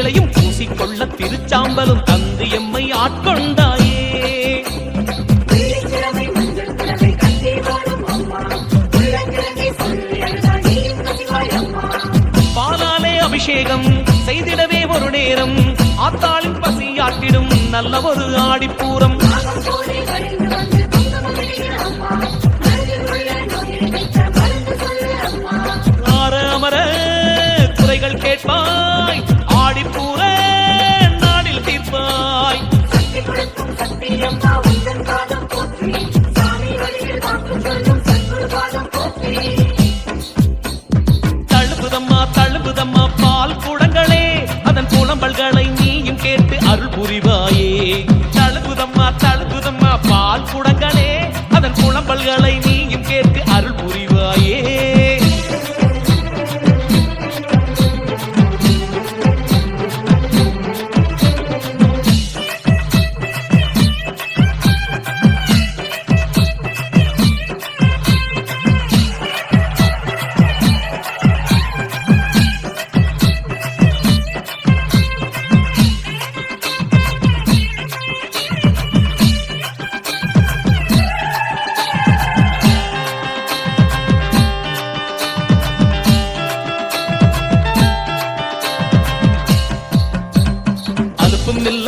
இலையும் பூசிக்கொள்ள திருச்சாம்பலும் தந்து எம்மை ஆட்கொண்டாயே. பாலாலே அபிஷேகம் செய்திடவே ஒரு நேரம். ஆத்தாளின் பசியாட்டிடும் நல்ல ஒரு ஆடிப்பூரம்.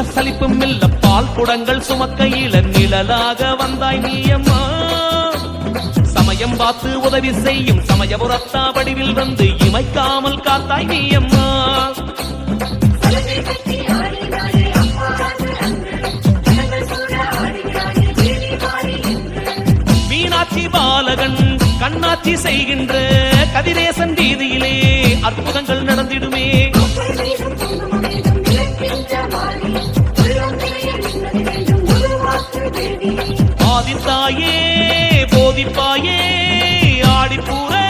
இல்ல சலிப்பும் இல்ல பால் குடங்கள் சுமக்கையில நிழலாக வந்தாய் நீயம்மா. சமயம் பார்த்து உதவி செய்யும் சமயபுரத்தா வடிவில் வந்து இமைக்காமல் காத்தாய் நீயம்மா. அம்மா மீனாட்சி பாலகன் கண்ணாட்சி செய்கின்ற கதிரேசன் வீதியிலே அற்புதங்கள் நடந்திடுமே. ஆதித்தாயே போதிப்பாயே ஆடிப்பூரே.